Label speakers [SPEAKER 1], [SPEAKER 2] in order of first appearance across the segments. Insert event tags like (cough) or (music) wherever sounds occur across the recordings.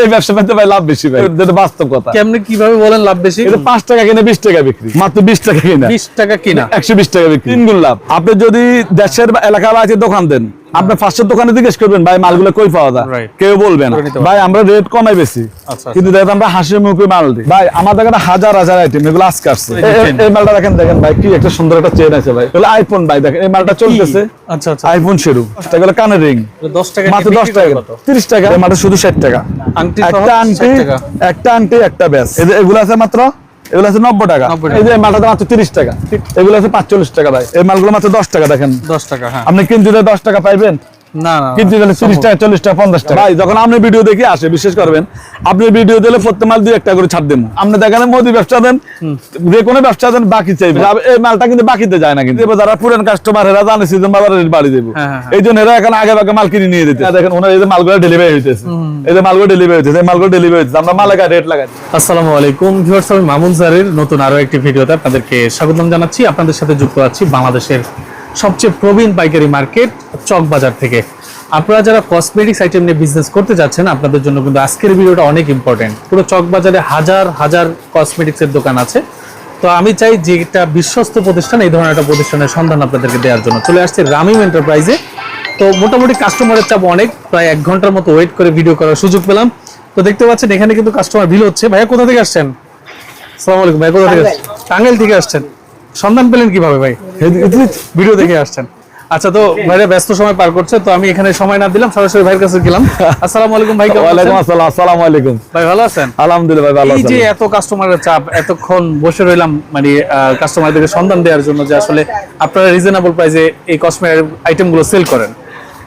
[SPEAKER 1] এই ব্যবসা করতে ভাই লাভ বেশি ভাই। যেটা বাস্তব কথা।
[SPEAKER 2] কেমনে কীভাবে বলেন লাভ বেশি?
[SPEAKER 1] এটা পাঁচ টাকা কিনে বিশ টাকা বিক্রি। মাত্র বিশ টাকা কিনা।
[SPEAKER 2] বিশ টাকা কিনা।
[SPEAKER 1] একশো বিশ টাকা বিক্রি। তিন গুণ লাভ। আপনি যদি দেশের এলাকা বাড়িতে দোকান দেন আপনার ফার্স্টের দোকানে জিজ্ঞেস করবেন ভাই মালগুলো কই পাওয়া যায়? কেউ বলবে না। ভাই আমরা রেট কমাই বেশি।
[SPEAKER 2] আচ্ছা,
[SPEAKER 1] কিন্তু দেখেন আমরা হাসি মুখে মাল দিই। ভাই আমাদের কাছে হাজার হাজার আইটেম এগুলো আজকে আসছে।
[SPEAKER 2] এই
[SPEAKER 1] মালটা দেখেন দেখেন ভাই কি একটা সুন্দর একটা চেন আছে ভাই। এগুলো আইফোন ভাই দেখেন এই মালটা চলতেছে।
[SPEAKER 2] আচ্ছা আচ্ছা।
[SPEAKER 1] আইফোন শুরু এগুলো কানের রিং
[SPEAKER 2] দশ টাকা
[SPEAKER 1] মাত্র দশ টাকা। তিরিশ টাকা। এই মালটা শুধু ষাট টাকা।
[SPEAKER 2] আংটি
[SPEAKER 1] একটা
[SPEAKER 2] 60
[SPEAKER 1] আংটি। একটা আংটি একটা ব্যাস। এগুলো আছে মাত্র এগুলো আছে নব্বই টাকা। এই যে মালটা মাত্র তিরিশ টাকা। এগুলো আছে পাঁচচল্লিশ টাকা ভাই। এই মালগুলো মাত্র দশ টাকা দেখেন।
[SPEAKER 2] দশ টাকা হ্যাঁ।
[SPEAKER 1] আপনি কিনতে দশ টাকা পাইবেন। কিনতে দিলে তিরিশ টাকা চল্লিশ টাকা পঞ্চাশ টাকা। ভাই যখন আপনি ভিডিও দেখে আসে বিশেষ করবেন আপনি ভিডিও দিলে প্রত্যেক মাল দুই একটা করে ছাড় দেবো। আপনি দেখেন মোদি ব্যবসা দেন যে কোনো ব্যবসা দেন বাকি চাইবে। এই মালটা কিন্তু বাকিতে যায় না কিন্তু। এবার যারা পুরান কাস্টমার এরা জানে সিজন বাজারে রেট বাড়ি দেবো। এই জন্য এরা এখন আগে আগে মাল কিনে নিয়ে দিতে দেখেন ওনার এই যে মালগুলো ডেলিভারি হইতেছে। এই যে মালগুলো ডেলিভারি হইতেছে এই মালগুলো ডেলিভারি হইতেছে। আমরা মাল রেট লাগাই
[SPEAKER 2] আসসালামু আলাইকুম ভিউয়ার্স আমি মামুন স্যারের নতুন আরও একটি ভিডিওতে আপনাদেরকে স্বাগতম জানাচ্ছি। আপনাদের সাথে যুক্ত আছি বাংলাদেশের সবচেয়ে প্রবীণ পাইকারি মার্কেট চক বাজার থেকে। আপনারা যারা কসমেটিক্স আইটেম নিয়ে বিজনেস করতে যাচ্ছেন আপনাদের জন্য কিন্তু আজকের ভিডিওটা অনেক ইম্পর্টেন্ট পুরো চক বাজারে হাজার হাজার কসমেটিক্সের দোকান আছে। তো আমি চাই যে একটা বিশ্বস্ত প্রতিষ্ঠান এই ধরনের একটা প্রতিষ্ঠানের সন্ধান আপনাদেরকে দেওয়ার জন্য। চলে আসছে রামিম এন্টারপ্রাইজে তো মোটামুটি কাস্টমারের চাপ অনেক প্রায় এক ঘণ্টার মতো ওয়েট করে ভিডিও করার সুযোগ পেলাম। তো দেখতে পাচ্ছেন এখানে কিন্তু কাস্টমার ভিড় হচ্ছে। ভাইয়া কোথা থেকে আসছেন? সালাম আলাইকুম। ভাই কোথা থেকে আসছেন? টাঙ্গাইল থেকে আসছেন। সন্ধান পেলেন কীভাবে ভাই? ভিডিও দেখে আসছেন। আচ্ছা তো ভাইরা ব্যস্ত সময় পার করছে তো আমি এখানে সময় না দিলাম সরাসরি ভাইয়ের কাছে গেলাম। আসসালামু আলাইকুম ভাই
[SPEAKER 1] ওয়ালাইকুম
[SPEAKER 2] আছেন?
[SPEAKER 1] আসসালাম আসসালামু আলাইকুম।
[SPEAKER 2] ভাই ভালো আছেন?
[SPEAKER 1] আলহামদুলিল্লাহ ভাই ভালো
[SPEAKER 2] এই যে এত কাস্টমারের চাপ এতক্ষণ বসে রইলাম মানে কাস্টমারদেরকে সন্ধান দেওয়ার জন্য যে আসলে আপনারা রিজনেবল প্রাইসে এই কসমেটিক আইটেমগুলো সেল করেন।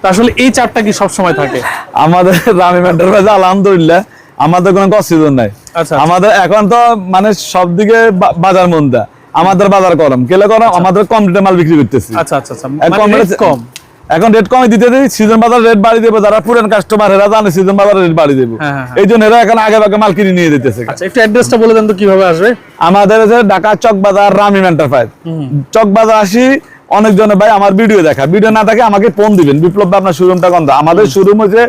[SPEAKER 2] তো আসলে এই চাপটা কি সব সময় থাকে?
[SPEAKER 1] আমাদের রামি এন্টারপ্রাইজ আলহামদুলিল্লাহ আমাদের কোনো কষ্ট নাই।
[SPEAKER 2] আচ্ছা।
[SPEAKER 1] আমাদের এখন তো মানে সবদিকে বাজার মন্দা। আমাদের বাজার কম কেলে কম আমাদের কম রেটে মাল বিক্রি করতেছি।
[SPEAKER 2] আচ্ছা আচ্ছা আচ্ছা।
[SPEAKER 1] এখন
[SPEAKER 2] মানে কম।
[SPEAKER 1] এখন রেট কমে দিতে দিই সিজন বাজার রেট বাড়ি দেবো। যারা পুরান কাস্টমার এরা জানে সিজন বাজার রেট বাড়ি দেবো।
[SPEAKER 2] হ্যাঁ, হ্যাঁ, হ্যাঁ।
[SPEAKER 1] এই জন্য এরা এখন আগে আগে মাল কিনে নিয়ে দিতেছে
[SPEAKER 2] একটু অ্যাড্রেসটা বলে দেন তো কীভাবে আসবে?
[SPEAKER 1] আমাদের ঢাকা চক বাজার রামিম এন্টারপ্রাইজ চক বাজার আসি অনেকজনে ভাই আমার ভিডিও দেখা। ভিডিও না থাকে আমাকে ফোন দিবেন। বিপ্লব ভাই, আপনার শোরুমটা কোন আমাদের শোরুম হচ্ছে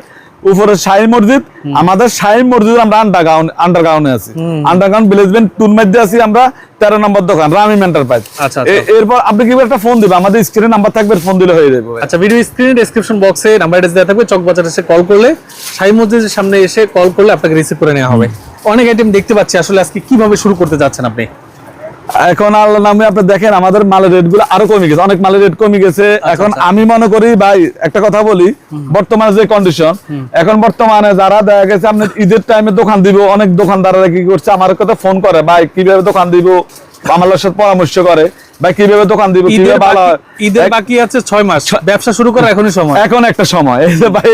[SPEAKER 1] উপরে শাহী মসজিদ আমাদের শাহী মসজিদ আমরা আন্ডারগ্রাউন্ড আন্ডারগ্রাউন্ডে আছি। আন্ডারগ্রাউন্ড বেলেজমেন্ট টুর মধ্যে আছি আমরা তেরো নম্বর দোকান রামিম এন্টারপ্রাইজ
[SPEAKER 2] আচ্ছা, আচ্ছা।
[SPEAKER 1] এরপর আপনি কি একটা ফোন দিবেন? আমাদের স্ক্রিনে নাম্বার থাকবে ফোন দিলে হয়ে যাবে।
[SPEAKER 2] আচ্ছা ভিডিও স্ক্রিনে ডেসক্রিপশন বক্সে নাম্বার অ্যাড্রেস দেওয়া থাকবে চকবাজার এসে কল করলে সাই মসজিদের সামনে এসে কল করলে আপনাকে রিসিভ করে নেওয়া হবে। অনেক আইটেম দেখতে পাচ্ছি আসলে আজকে কীভাবে শুরু করতে যাচ্ছেন আপনি?
[SPEAKER 1] এখন আল্লাহ নামে আপনি দেখেন আমাদের মালের রেটগুলো আরও কমে গেছে অনেক মালের রেট কমে গেছে। এখন আমি মনে করি ভাই একটা কথা বলি বর্তমানে যে কন্ডিশন এখন বর্তমানে যারা দেখা গেছে আপনি ঈদের টাইমে দোকান দিব অনেক দোকানদাররা কি করছে আমার কথা ফোন করে ভাই কীভাবে দোকান দিব? আমার সাথে পরামর্শ করে ভাই কীভাবে দোকান দিব
[SPEAKER 2] ঈদের
[SPEAKER 1] কীভাবে ভালো
[SPEAKER 2] বাকি- ঈদের বাকি আছে ছয় মাস। ব্যবসা শুরু করার এখনই সময়।
[SPEAKER 1] এখন একটা সময়। এই যে ভাই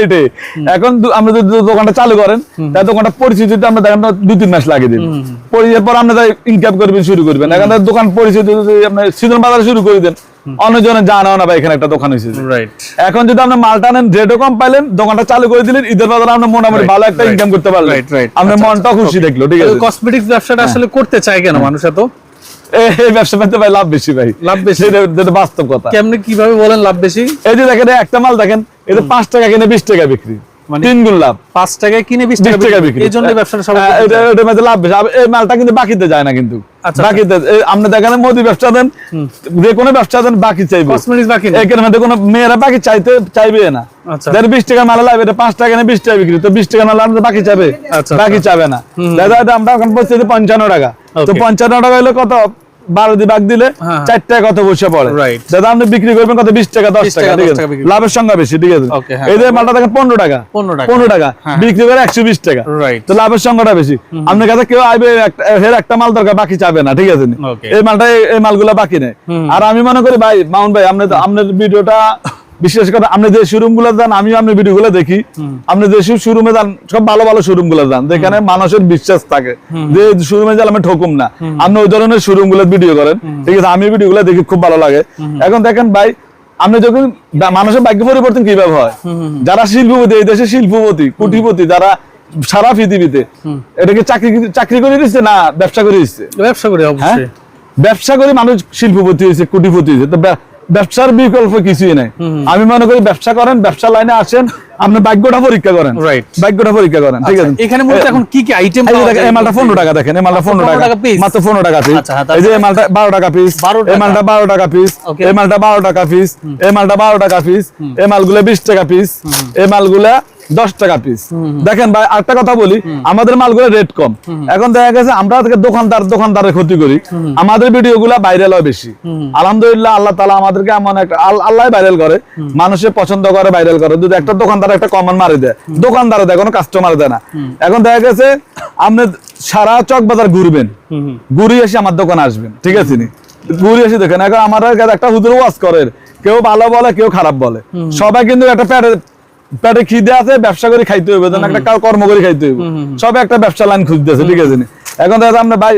[SPEAKER 1] এখন আপনি যদি দোকানটা চালু করেন তাই দোকানটা পরিচিতিতে আমরা দেখেন দুই তিন মাস লাগিয়ে দিন। পরে আপনি তাই ইনকাম করবেন শুরু করবেন। এখন দোকান পরিচিতি যদি আপনি সিজন বাজার শুরু করে দেন অনেকজনে জানাও না ভাই এখানে একটা দোকান হয়েছে।
[SPEAKER 2] রাইট
[SPEAKER 1] এখন যদি আপনি মালটা নেন রেটও কম পাইলেন দোকানটা চালু করে দিলেন ঈদের বাজারে আপনি মোটামুটি ভালো একটা ইনকাম করতে পারলেন. আপনার
[SPEAKER 2] আচ্ছা,
[SPEAKER 1] মনটা খুশি দেখল ঠিক আছে?
[SPEAKER 2] কসমেটিক্স ব্যবসাটা আসলে করতে চায় কেন মানুষ এত?
[SPEAKER 1] এই- ব্যবসা করতে ভাই লাভ বেশি ভাই।
[SPEAKER 2] লাভ বেশি?
[SPEAKER 1] যেটা বাস্তব কথা
[SPEAKER 2] কেমনে কীভাবে বলেন লাভ বেশি?
[SPEAKER 1] এই যে দেখেন একটা মাল দেখেন এটা পাঁচ টাকা কিনে বিশ টাকা বিক্রি। তিন গুণ লাভ।
[SPEAKER 2] পাঁচ টাকায় কিনে বিশ
[SPEAKER 1] বিশ
[SPEAKER 2] টাকা
[SPEAKER 1] টাকা
[SPEAKER 2] বিক্রি
[SPEAKER 1] বিক্রি।
[SPEAKER 2] এই জন্য ব্যবসাটা সবাই করতে
[SPEAKER 1] এটা
[SPEAKER 2] চায়।
[SPEAKER 1] এটার মধ্যে লাভ বেশি। এই মালটা কিন্তু বাকিতে যায় না কিন্তু।
[SPEAKER 2] আচ্ছা,
[SPEAKER 1] বাকিতে আপনি দেখেন মোদি ব্যবসা দেন। যে কোনো ব্যবসা দেন বাকি চাইবে।
[SPEAKER 2] বাকি না?
[SPEAKER 1] একের মধ্যে কোনো মেয়েরা বাকি চাইতে চাইবে না।
[SPEAKER 2] আচ্ছা।
[SPEAKER 1] যার বিশ টাকা মাল লাগবে এটা পাঁচ টাকা না বিশ টাকা বিক্রি। তো বিশ টাকা মাল বাকি চাবে
[SPEAKER 2] আচ্ছা,
[SPEAKER 1] বাকি চাবে না। দাদা আমরা এখন পঞ্চান্ন টাকা। তো পঞ্চান্ন টাকা হলে কত? বারো দিয়ে দিলে
[SPEAKER 2] হ্যাঁ।
[SPEAKER 1] চার টাকা কত বসে পড়ে। দাদা আপনি বিক্রি করবেন কত? বিশ টাকা দশ টাকা
[SPEAKER 2] টাকা,
[SPEAKER 1] ঠিক আছে? লাভের সংখ্যা বেশি ঠিক আছে?
[SPEAKER 2] হ্যাঁ।
[SPEAKER 1] যে মালটা দেখেন পনেরো টাকা। পনেরো টাকা।
[SPEAKER 2] হ্যাঁ।
[SPEAKER 1] বিক্রি করে একশো বিশ টাকা। তো লাভের সংখ্যাটা বেশি। আপনার কাছে কেউ আইবে এর একটা মাল দরকার বাকি চাবে না ঠিক আছে? এই মালটা এই- মালগুলা বাকি নেই। আর আমি মনে করি ভাই মাউন ভাই আপনার আপনার ভিডিওটা বিশেষ করে আপনি যে শোরুমগুলো যান আমি আপনার ভিডিও গুলো দেখি আপনি যে শোরুমে যান সব ভালো ভালো শোরুমগুলো যান যেখানে মানুষের বিশ্বাস থাকে। যে শোরুমে যান আমি ঠকুম না। আপনি ওই ধরনের শোরুমগুলো ভিডিও করেন ঠিক আছে আমি ভিডিও গুলো দেখি খুব ভালো লাগে। এখন দেখেন ভাই আপনি যখন মানুষের ভাগ্য পরিবর্তন কীভাবে হয়? যারা শিল্পপতি এই দেশে শিল্পপতি কোটিপতি যারা সারা পৃথিবীতে এটাকে চাকরি চাকরি করে দিচ্ছে না ব্যবসা করে দিচ্ছে?
[SPEAKER 2] ব্যবসা করি
[SPEAKER 1] হ্যাঁ?
[SPEAKER 2] অবশ্যই।
[SPEAKER 1] ব্যবসা করে মানুষ শিল্পপতি হয়েছে কোটিপতি হয়েছে। তো ব্যবসার বিকল্প কিছুই নাই। আমি মনে করি ব্যবসা করেন ব্যবসা লাইনে আসেন আপনি ভাগ্যটা পরীক্ষা করেন। ভাগ্যটা পরীক্ষা করেন ঠিক আছে?
[SPEAKER 2] আচ্ছা, এখানে বলতে এখন কি কি আইটেম
[SPEAKER 1] এই মালটা পনেরো টাকা দেখেন এই মালটা পনেরো
[SPEAKER 2] 15
[SPEAKER 1] টাকা
[SPEAKER 2] পিস
[SPEAKER 1] মাত্র পনেরো টাকা পিস
[SPEAKER 2] আচ্ছা,
[SPEAKER 1] এই যে? এই মালটা বারো টাকা পিস
[SPEAKER 2] 12
[SPEAKER 1] এই মালটা বারো টাকা পিস. এই মালটা বারো টাকা পিস এই মালটা বারো টাকা পিস এই মালগুলা বিশ টাকা পিস এই মালগুলা দশ টাকা পিস দেখেন ভাই আরেকটা কথা বলি আমাদের মালগুলো রেট কম। এখন দেখা গেছে আমরা দোকানদার দোকানদারের ক্ষতি করি। আমাদের ভিডিও গুলা ভাইরাল হয় বেশি। আলহামদুলিল্লাহ আল্লাহ তালা আমাদেরকে এমন একটা আল্লাহ ভাইরাল করে। মানুষে পছন্দ করে ভাইরাল করে। যদি একটা দোকানদার একটা কমন মারি দেয় দোকানদারে দেয় কোনো কাস্টমার দেয় না। এখন দেখা গেছে আপনি সারা চক বাজার ঘুরবেন। ঘুরে এসে আমার দোকানে আসবেন। ঠিক আছে নি? ঘুরে এসে দেখেন এখন আমার একটা হুজুর ওয়াজ করে কেউ ভালো বলে কেউ খারাপ বলে। সবাই কিন্তু একটা পেটে পেটে খিদে আছে ব্যবসা করে খাইতে হবে একটা কর্ম করে খাইতে হবে সবাই একটা ব্যবসা লাইন খুঁজতেছে ঠিক আছে এখন দেখা আমরা ভাই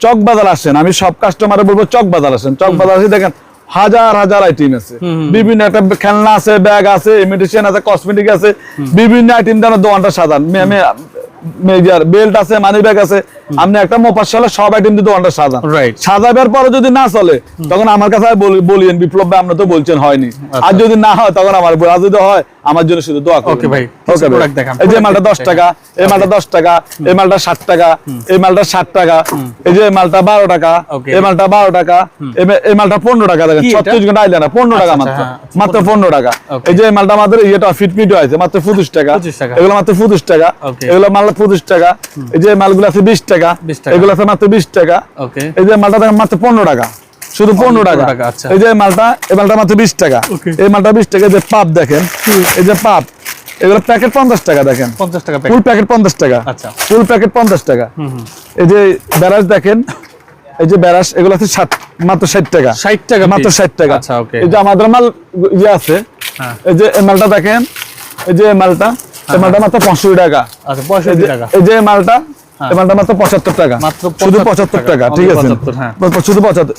[SPEAKER 1] চক বাজার আসেন আমি সব কাস্টমারে বলব চক বাজার আসেন। চক বাজার আসে দেখেন হাজার হাজার আইটেম আছে। বিভিন্ন একটা খেলনা আছে ব্যাগ আছে ইমিটেশন আছে কসমেটিক আছে বিভিন্ন আইটেম যেন দোকানটা সাজান। বেল্ট আছে মানি ব্যাগ আছে আপনি একটা মোপাশালে সব আইটেম দিয়ে দোকানটা সাজান।
[SPEAKER 2] Right.
[SPEAKER 1] সাজাবার পরে যদি না চলে তখন আমার কাছে বলিয়েন বিপ্লব ভাই আপনি তো বলছেন হয়নি। আর যদি না হয় তখন আমার বল- আর যদি হয় আমার জন্য শুধু দোয়া
[SPEAKER 2] Okay ভাই,
[SPEAKER 1] ওকে। এই যে মালটা দশ
[SPEAKER 2] দেখান।
[SPEAKER 1] টাকা এই মালটা দশ টাকা এই মালটা ষাট টাকা এই মালটা ষাট টাকা এই যে মালটা বারো টাকা
[SPEAKER 2] Okay.
[SPEAKER 1] এই মালটা বারো টাকা এই মালটা পনেরো টাকা দেখেন।
[SPEAKER 2] কি এটা?
[SPEAKER 1] ছত্রিশ ঘণ্টা আইলে না পনেরো টাকা
[SPEAKER 2] আচ্ছা,
[SPEAKER 1] মাত্র।
[SPEAKER 2] আচ্ছা,
[SPEAKER 1] মাত্র পনেরো টাকা। এই যে মালটা আমাদের ইয়েটা ফিট মিট আছে মাত্র পঁচিশ টাকা।
[SPEAKER 2] 25 টাকা।
[SPEAKER 1] এগুলো মাত্র পঁচিশ টাকা।
[SPEAKER 2] Okay.
[SPEAKER 1] এগুলো মাল পঁচিশ টাকা। এই যে মালগুলো আছে বিশ টাকা।
[SPEAKER 2] 20 টাকা।
[SPEAKER 1] এগুলো আছে মাত্র বিশ টাকা এই যে মালটা মাত্র পনেরো টাকা শুধু পনেরো টাকা
[SPEAKER 2] 15 টাকা, আচ্ছা।
[SPEAKER 1] এই যে মালটা এই মালটা মাত্র বিশ টাকা এই মালটা বিশ টাকা যে পাপ দেখেন এই যে পাপ এগুলো প্যাকেট পঞ্চাশ টাকা দেখেন
[SPEAKER 2] পঞ্চাশ টাকা
[SPEAKER 1] ফুল
[SPEAKER 2] প্যাকেট
[SPEAKER 1] পঞ্চাশ টাকা
[SPEAKER 2] আচ্ছা।
[SPEAKER 1] ফুল প্যাকেট পঞ্চাশ টাকা এই যে ব্যারাস দেখেন এই যে ব্যারাস এগুলো আছে ষাট মাত্র ষাট টাকা
[SPEAKER 2] ষাট টাকা
[SPEAKER 1] মাত্র ষাট টাকা
[SPEAKER 2] আচ্ছা ওকে
[SPEAKER 1] এই যে আমাদের মাল ইয়ে আছে
[SPEAKER 2] হ্যাঁ।
[SPEAKER 1] এই যে মালটা দেখেন এই যে মালটা মালটা মাত্র পঁয়ষট্টি টাকা
[SPEAKER 2] আচ্ছা
[SPEAKER 1] এই যে-
[SPEAKER 2] টাকা
[SPEAKER 1] এই যে মালটা মালটা মাত্র পঁচাত্তর টাকা। শুধু পঁচাত্তর
[SPEAKER 2] টাকা,
[SPEAKER 1] ঠিক আছে?
[SPEAKER 2] 75, হ্যাঁ।
[SPEAKER 1] শুধু পঁচাত্তর।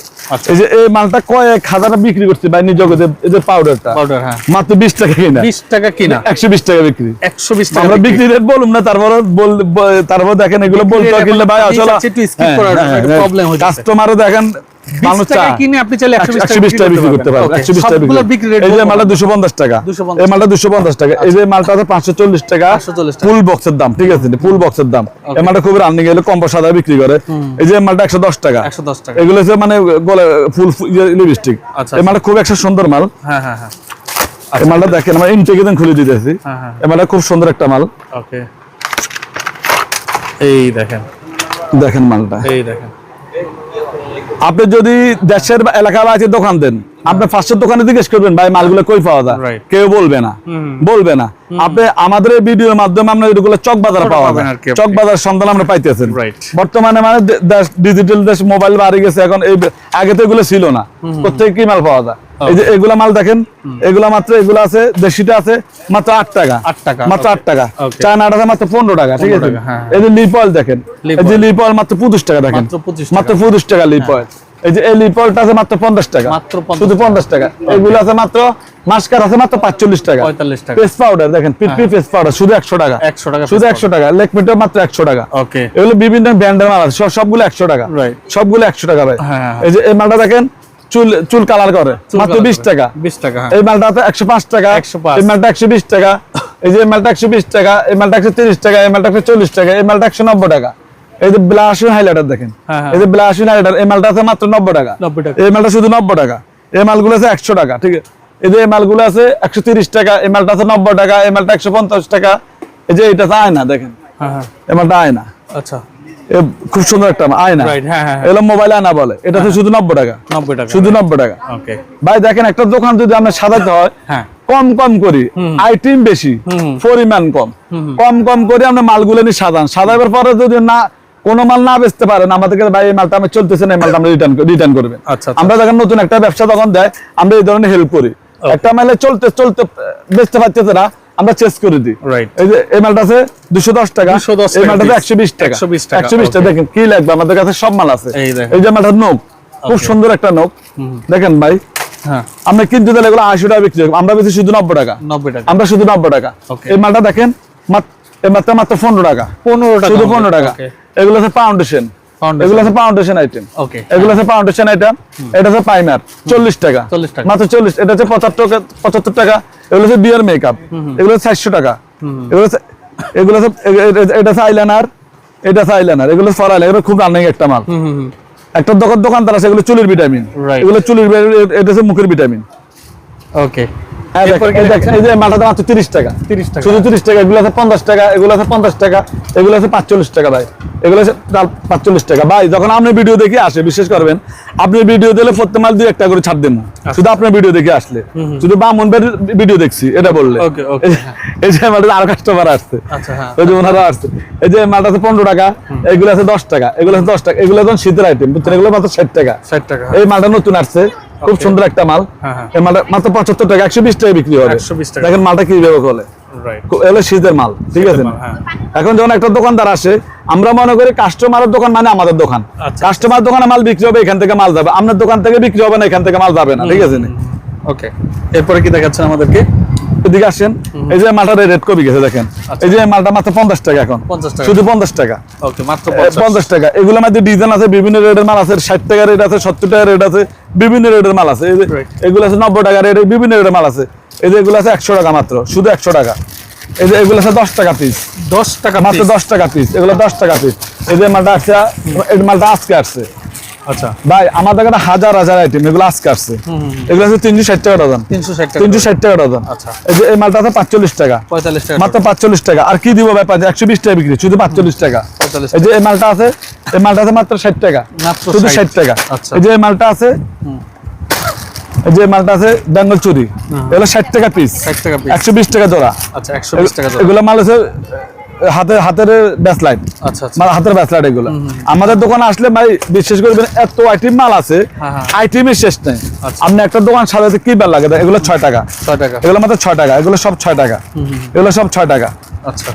[SPEAKER 1] এই যে এই মালটা কয়েক হাজার বিক্রি করছে ভাই জগতে এই যে পাউডারটা
[SPEAKER 2] হ্যাঁ।
[SPEAKER 1] মাত্র বিশ টাকা কিনা।
[SPEAKER 2] বিশ টাকা কিনা।
[SPEAKER 1] একশো বিশ টাকা বিক্রি।
[SPEAKER 2] একশো বিশ টাকা
[SPEAKER 1] আমরা
[SPEAKER 2] বিক্রি।
[SPEAKER 1] রেট বলুন না তারপর তারপর দেখেন এগুলো বলতে কিনলে ভাই আসলে
[SPEAKER 2] হয়ে।
[SPEAKER 1] কাস্টমারও দেখেন
[SPEAKER 2] টাকা কিনে আপনি চাইলে একশো
[SPEAKER 1] একশো বিশ টাকা বিক্রি করতে পারবেন।
[SPEAKER 2] Okay,
[SPEAKER 1] একশো বিশ টাকা বিক্রি
[SPEAKER 2] বিক্রি
[SPEAKER 1] এই যে মালটা
[SPEAKER 2] না।
[SPEAKER 1] দুশো পঞ্চাশ টাকা। এই মালটা দুশো পঞ্চাশ টাকা। এই যে মালটা আছে পাঁচশো চল্লিশ টাকা।
[SPEAKER 2] 540 টাকা।
[SPEAKER 1] ফুল বক্সের দাম ঠিক আছে? ফুল বক্সের দাম। এই মালটা খুব রানিং গেলে কম সাদা বিক্রি করে। এই যে মালটা একশো দশ টাকা।
[SPEAKER 2] একশো দশ টাকা।
[SPEAKER 1] এগুলো হচ্ছে মানে ফুল লিপস্টিক
[SPEAKER 2] আচ্ছা,
[SPEAKER 1] এই মালটা খুব একটা সুন্দর মাল।
[SPEAKER 2] হ্যাঁ হ্যাঁ হ্যাঁ।
[SPEAKER 1] এই মালটা দেখেন আমরা ইনটেকে খুলে দিতেছি।
[SPEAKER 2] হ্যাঁ, হ্যাঁ।
[SPEAKER 1] এই মালটা খুব সুন্দর একটা মাল।
[SPEAKER 2] ওকে এই দেখেন।
[SPEAKER 1] দেখেন মালটা।
[SPEAKER 2] এই দেখেন।
[SPEAKER 1] আপনি যদি দেশের এলাকা বা দোকান দেন আপনি ফার্স্টের দোকানে জিজ্ঞেস করবেন ভাই মালগুলো কই পাওয়া যায়? কেউ বলবে না। বলবে না। আপনি আমাদের এই ভিডিওর মাধ্যমে আমরা এগুলো চক বাজার পাওয়া যায়। চক বাজার সন্ধান আমরা পাইতেছেন. বর্তমানে মানে দেশ ডিজিটাল দেশ মোবাইল বাড়ি গেছে এখন এই আগে তো এগুলো ছিল না। প্রত্যেকে কি মাল পাওয়া যায়। এই যে এগুলা মাল দেখেন এগুলা মাত্র এগুলো আছে দেশিটা আছে মাত্র আট টাকা।
[SPEAKER 2] আট টাকা,
[SPEAKER 1] মাত্র আট টাকা। চায়নাটা মাত্র পনেরো টাকা ঠিক আছে?
[SPEAKER 2] হ্যাঁ,
[SPEAKER 1] এই যে লিপ অয়েল দেখেন এই যে
[SPEAKER 2] oil।
[SPEAKER 1] লিপ অয়েল মাত্র পঁচিশ টাকা দেখেন।
[SPEAKER 2] মাত্র 25
[SPEAKER 1] মাত্র
[SPEAKER 2] টাকা।
[SPEAKER 1] পঁচিশ টাকা লিপ অয়েল এই যে এই লিপ অয়েলটা আছে মাত্র পঞ্চাশ টাকা। শুধু পঞ্চাশ টাকা। এগুলো আছে মাত্র মাস্কার আছে মাত্র পাঁচচল্লিশ টাকা।
[SPEAKER 2] 45 টাকা।
[SPEAKER 1] পেস্ট পাউডার দেখেন পিপি পেস্ট পাউডার শুধু একশো টাকা।
[SPEAKER 2] 100 টাকা
[SPEAKER 1] শুধু একশো টাকা লেকমিটার মাত্র একশো টাকা।
[SPEAKER 2] ওকে
[SPEAKER 1] এগুলো বিভিন্ন ব্র্যান্ডের মাল আছে সব- সবগুলো একশো টাকা. সবগুলো একশো টাকা ভাই।
[SPEAKER 2] হ্যাঁ, হ্যাঁ।
[SPEAKER 1] এই যে এই মালটা দেখেন চুল চুল কালার করে মাত্র বিশ টাকা
[SPEAKER 2] বিশ টাকা হ্যাঁ
[SPEAKER 1] এই মালটা একশো পাঁচ টাকা
[SPEAKER 2] 105
[SPEAKER 1] এই মালটা একশো বিশ টাকা এই যে মালটা একশো বিশ টাকা এই মালটা একশো তিরিশ টাকা এই মালটা একশো চল্লিশ টাকা এই মালটা একশো নব্বই টাকা এই যে ব্লাশন হাইলাইটার দেখেন
[SPEAKER 2] হ্যাঁ, হ্যাঁ।
[SPEAKER 1] এই যে ব্লাশন হাইলাইটার এই মালটা আছে মাত্র নব্বই টাকা
[SPEAKER 2] 90 টাকা।
[SPEAKER 1] এই মালটা শুধু নব্বই টাকা এই মালগুলো আছে একশো টাকা ঠিক আছে এই যে এই মালগুলো আছে একশো তিরিশ টাকা এই মালটা আছে নব্বই টাকা এই মালটা একশো পঞ্চাশ টাকা এই যে এটা আয়না দেখেন
[SPEAKER 2] হ্যাঁ হ্যাঁ
[SPEAKER 1] এই মালটা আয়না
[SPEAKER 2] আচ্ছা
[SPEAKER 1] খুব সুন্দর একটা আয়না।
[SPEAKER 2] রাইট হ্যাঁ হ্যাঁ
[SPEAKER 1] এগুলো মোবাইল আয়না বলে। এটা হচ্ছে শুধু নব্বই টাকা।
[SPEAKER 2] নব্বই টাকা।
[SPEAKER 1] শুধু নব্বই টাকা। ভাই দেখেন একটা দোকান যদি আমরা সাজাতে হয়
[SPEAKER 2] হ্যাঁ।
[SPEAKER 1] কম কম করি। আইটেম বেশি পরিমাণ কম। কম কম করে আমরা মালগুলো নিয়ে সাজান। সাজাবার পরে যদি না কোনো মাল না বেচতে পারেন আমাদেরকে ভাই এই মালটা আমি চলতেছে না এই মালটা আমরা রিটার্ন রিটার্ন করবেন।
[SPEAKER 2] আচ্ছা, আচ্ছা।
[SPEAKER 1] আমরা যখন নতুন একটা ব্যবসা তখন দেয় আমরা এই ধরনের হেল্প করি। একটা মালে চলতে চলতে বেচতে পারতেছে না আমরা চেস করে দিই. এই যে এই মালটা আছে দুশো দশ টাকা।
[SPEAKER 2] 210
[SPEAKER 1] এই মালটা। একশো বিশ টাকা।
[SPEAKER 2] 120 টাকা,
[SPEAKER 1] একশো বিশ টাকা। দেখেন কি লাগবে? আমাদের কাছে সব মাল আছে।
[SPEAKER 2] এই দেখেন।
[SPEAKER 1] এই যে মালটার নোক খুব সুন্দর একটা নোক দেখেন ভাই।
[SPEAKER 2] হ্যাঁ।
[SPEAKER 1] আমরা কিনতে দিলে এগুলো আশি টাকা বিক্রি করি। আমরা বেশি শুধু নব্বই টাকা।
[SPEAKER 2] নব্বই টাকা।
[SPEAKER 1] আমরা শুধু নব্বই টাকা। এই মালটা দেখেন মাত্র মাত্র পনেরো টাকা।
[SPEAKER 2] পনেরো টাকা
[SPEAKER 1] শুধু পনেরো টাকা. এগুলো হচ্ছে ফাউন্ডেশন। এগুলো আছে ফাউন্ডেশন আইটেম
[SPEAKER 2] ওকে
[SPEAKER 1] এগুলো আছে ফাউন্ডেশন আইটেম এটা হচ্ছে প্রাইমার চল্লিশ টাকা।
[SPEAKER 2] 40 টাকা।
[SPEAKER 1] মাত্র এটা এগুলো বিয়ার মেকআপ এগুলো টাকা। এগুলো এগুলো এটা আইলাইনার এটা আইলাইনার এগুলো খুব রানিং একটা মাল। একটা দোকান দোকানদার আছে এগুলো চুলের ভিটামিন এগুলো চুলের এটা হচ্ছে মুখের ভিটামিন
[SPEAKER 2] ওকে
[SPEAKER 1] হ্যাঁ, দেখ,
[SPEAKER 2] এরপরে কি
[SPEAKER 1] এই দেখ,
[SPEAKER 2] দেখাচ্ছেন?
[SPEAKER 1] এই যে মালটাতে মাত্র 30 টাকা।
[SPEAKER 2] টাকা।
[SPEAKER 1] শুধু টাকা এগুলো আছে টাকা এগুলো আছে টাকা এগুলো আছে টাকা ভাই। এগুলো আছে টাকা। ভাই যখন আপনি ভিডিও দেখে আসে বিশেষ করবেন আপনি ভিডিও দিলে প্রত্যেক মাল দুই একটা করে ছাড় দেবো
[SPEAKER 2] আচ্ছা।
[SPEAKER 1] শুধু আপনার ভিডিও দেখে আসলে। শুধু বামন ভিডিও দেখছি এটা বললে। এই যে- এই যে মালটা আরও কাস্টমার আসছে।
[SPEAKER 2] আচ্ছা হ্যাঁ।
[SPEAKER 1] ওই যে ওনারা আসছে। এই যে মালটা আছে 15 টাকা এগুলো আছে 10 টাকা এগুলো আছে 10 টাকা এগুলো এখন শীতের আইটেম বুঝছেন? এগুলো মাত্র 60 টাকা।
[SPEAKER 2] 60 টাকা।
[SPEAKER 1] এই মালটা নতুন আসছে। খুব সুন্দর একটা মাল।
[SPEAKER 2] হ্যাঁ, হ্যাঁ।
[SPEAKER 1] এই মালটা মাত্র পঁচাত্তর টাকা একশো বিশ টাকা বিক্রি হবে। দেখেন মালটা কি শীতের মাল ঠিক আছে?
[SPEAKER 2] হ্যাঁ।
[SPEAKER 1] এখন যখন একটা দোকানদার আসে আমরা মনে করি কাস্টমারের দোকান মানে আমাদের দোকান।
[SPEAKER 2] আচ্ছা।
[SPEAKER 1] কাস্টমার দোকানে মাল বিক্রি হবে এখান থেকে মাল যাবে। আপনার দোকান থেকে বিক্রি হবে না এখান থেকে মাল যাবে না ঠিক আছে?
[SPEAKER 2] ওকে এরপরে কি দেখাচ্ছেন আমাদেরকে?
[SPEAKER 1] এদিকে আসেন। এই যে মালটা রেট কমে গেছে দেখেন।
[SPEAKER 2] আচ্ছা।
[SPEAKER 1] এই যে মালটা মাত্র পঞ্চাশ টাকা এখন। শুধু পঞ্চাশ টাকা।
[SPEAKER 2] ওকে মাত্র
[SPEAKER 1] এ,
[SPEAKER 2] 50
[SPEAKER 1] পঞ্চাশ টাকা। এগুলোর মধ্যে ডিজাইন আছে বিভিন্ন রেটের মাল আছে ষাট টাকা রেট আছে সত্তর টাকা রেট আছে বিভিন্ন রেটের মাল আছে। এই যে
[SPEAKER 2] Right.
[SPEAKER 1] এগুলো আছে নব্বই টাকা রেট বিভিন্ন রেটের মাল আছে। এই যে এগুলো আছে একশো টাকা মাত্র শুধু একশো টাকা। এই যে এগুলো আছে দশ টাকা পিস
[SPEAKER 2] 10 টাকা
[SPEAKER 1] মাত্র দশ টাকা পিস এগুলো দশ টাকা পিস এই যে মালটা আসছে এই মালটা আজকে আসছে।
[SPEAKER 2] আচ্ছা।
[SPEAKER 1] ভাই আমাদের কাছে হাজার হাজার আইটেম এগুলো আজকে আসছে। এগুলো আছে তিনশো ষাট টাকা ডজন
[SPEAKER 2] 360 টাকা
[SPEAKER 1] তিনশো ষাট টাকা ডজন
[SPEAKER 2] আচ্ছা।
[SPEAKER 1] এই মালটা আছে পাঁচচল্লিশ টাকা।
[SPEAKER 2] 45 টাকা
[SPEAKER 1] মাত্র পাঁচচল্লিশ টাকা। আর কি দিব ব্যাপার একশো বিশ টাকা বিক্রি শুধু পাঁচচল্লিশ টাকা। এই যে এই মালটা আছে এই মালটা আছে মাত্র ষাট টাকা। শুধু ষাট। টাকা।
[SPEAKER 2] আচ্ছা।
[SPEAKER 1] এই যে এই মালটা আছে এই যে মালটা আছে বেঙ্গল চুরি। এগুলো ষাট টাকা পিস
[SPEAKER 2] 60 টাকা
[SPEAKER 1] একশো বিশ টাকা জোড়া।
[SPEAKER 2] আচ্ছা 120 টাকা
[SPEAKER 1] এগুলো মাল আছে হাতের হাতের ব্যাসলাইট।
[SPEAKER 2] আচ্ছা আচ্ছা।
[SPEAKER 1] মানে হাতের ব্যাসলাইট এগুলো। আমাদের দোকানে আসলে ভাই বিশেষ করবেন এত আইটেম মাল আছে
[SPEAKER 2] হ্যাঁ, হ্যাঁ।
[SPEAKER 1] আইটেমের শেষ নেই।
[SPEAKER 2] আচ্ছা।
[SPEAKER 1] আপনি একটা দোকান সাজাতে কি বেল লাগে? এগুলো ছয় টাকা।
[SPEAKER 2] 6 টাকা।
[SPEAKER 1] এগুলো মাত্র ছয় টাকা এগুলো সব ছয় টাকা। এগুলো সব ছয় টাকা।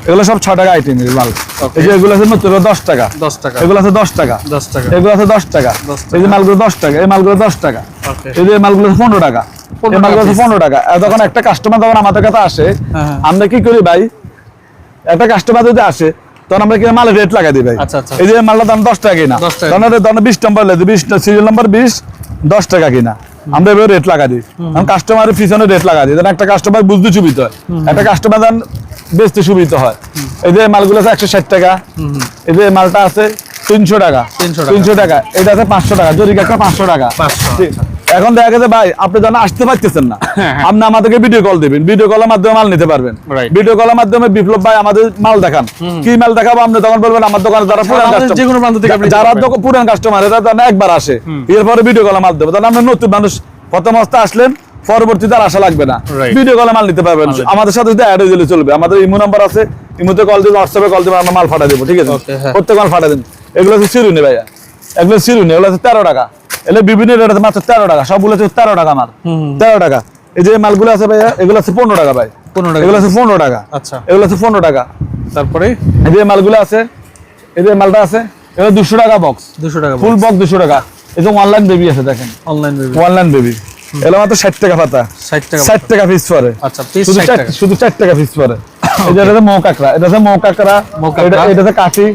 [SPEAKER 1] এগুলো সব ছয় টাকা আইটেম মাল। এই যে এগুলো আছে দশ টাকা।
[SPEAKER 2] 10 টাকা।
[SPEAKER 1] এগুলো আছে দশ টাকা।
[SPEAKER 2] 10 টাকা।
[SPEAKER 1] এগুলো আছে দশ টাকা। এই যে মালগুলো দশ টাকা এই মালগুলো দশ টাকা। এই যে মালগুলো পনেরো টাকা। এই মালগুলো আছে পনেরো টাকা। যখন একটা কাস্টমার যখন আমাদের কাছে আসে
[SPEAKER 2] হ্যাঁ, হ্যাঁ।
[SPEAKER 1] আমরা কি করি ভাই? একটা কাস্টমার যদি আসে তখন আমরা কি মালের রেট লাগাই দিই ভাই?
[SPEAKER 2] আচ্ছা, আচ্ছা।
[SPEAKER 1] এই যে মালটা দাম দশ টাকা কিনা।
[SPEAKER 2] 10 টাকা।
[SPEAKER 1] তখন তখন বিশ নম্বর লাগে বিশ সিরিয়াল নাম্বার বিশ দশ টাকা কিনা। আমরা এভাবে রেট লাগা দিই। কাস্টমারের পিছনে রেট লাগা দিই। একটা কাস্টমার বুঝতে সুবিধা হয়। একটা কাস্টমার যেন বেচতে সুবিধা হয়। এই যে মালগুলো আছে একশো ষাট টাকা। এই যে মালটা আছে তিনশো টাকা।
[SPEAKER 2] 300 টাকা।
[SPEAKER 1] তিনশো টাকা। এটা আছে পাঁচশো টাকা। জরিক পাঁচশো টাকা।
[SPEAKER 2] 500
[SPEAKER 1] ঠিক। এখন দেখা গেছে ভাই আপনি যখন আসতে পারতেছেন না।
[SPEAKER 2] হ্যাঁ, হ্যাঁ।
[SPEAKER 1] আপনি আমাদেরকে ভিডিও কল দিবেন। ভিডিও কলের মাধ্যমে মাল নিতে পারবেন। ভিডিও কলের মাধ্যমে বিপ্লব ভাই আমাদের মাল দেখান। কি মাল দেখাবো আপনি তখন বলবেন আমার দোকানে যারা পুরান যারা পুরান কাস্টমার যেন একবার আসে। এরপরে ভিডিও কলের মাধ্যমে। তাহলে আমরা নতুন মানুষ প্রথম অবস্থা আসলেন পরবর্তীতে আর আসা লাগবে না। ভিডিও কলে মাল নিতে পারবেন। আমাদের সাথে যদি অ্যাড হয়ে দিলে চলবে। আমাদের ইমো নাম্বার আছে। ইমোতে কল দিবেন হোয়াটসঅ্যাপে কল দিবেন আমরা মাল ফাটা দেবো ঠিক আছে?
[SPEAKER 2] হ্যাঁ।
[SPEAKER 1] প্রত্যেক মাল ফাটা দিন। এগুলো হচ্ছে চিরুনি ভাইয়া। এগুলো চিরুনি এগুলো হচ্ছে তেরো টাকা। এগুলো বিভিন্ন রেট মাত্র তেরো টাকা সবগুলো হচ্ছে তেরো টাকা মাল। তেরো টাকা। এই যে মালগুলো আছে ভাইয়া এগুলো আছে পনেরো টাকা ভাই।
[SPEAKER 2] 15 টাকা।
[SPEAKER 1] এগুলো আছে পনেরো টাকা।
[SPEAKER 2] আচ্ছা।
[SPEAKER 1] এগুলো আছে পনেরো টাকা।
[SPEAKER 2] তারপরে?
[SPEAKER 1] এই যে মালগুলো আছে এই যে মালটা আছে এগুলো দুশো টাকা বক্স
[SPEAKER 2] 200 টাকা
[SPEAKER 1] ফুল বক্স দুশো টাকা। এই যে অনলাইন বেবি আছে দেখেন।
[SPEAKER 2] অনলাইন বেবি
[SPEAKER 1] অনলাইন বেবি এগুলো মাত্র ষাট টাকা পাতা।
[SPEAKER 2] 60 টাকা
[SPEAKER 1] ষাট টাকা পিস পরে।
[SPEAKER 2] আচ্ছা
[SPEAKER 1] শুধু
[SPEAKER 2] 60
[SPEAKER 1] চার-
[SPEAKER 2] টাকা।
[SPEAKER 1] পিস পরে। (laughs) এটা মৌ কাঁকড়া। এটা মৌ কাঁকড়া। এটা- কাঠি।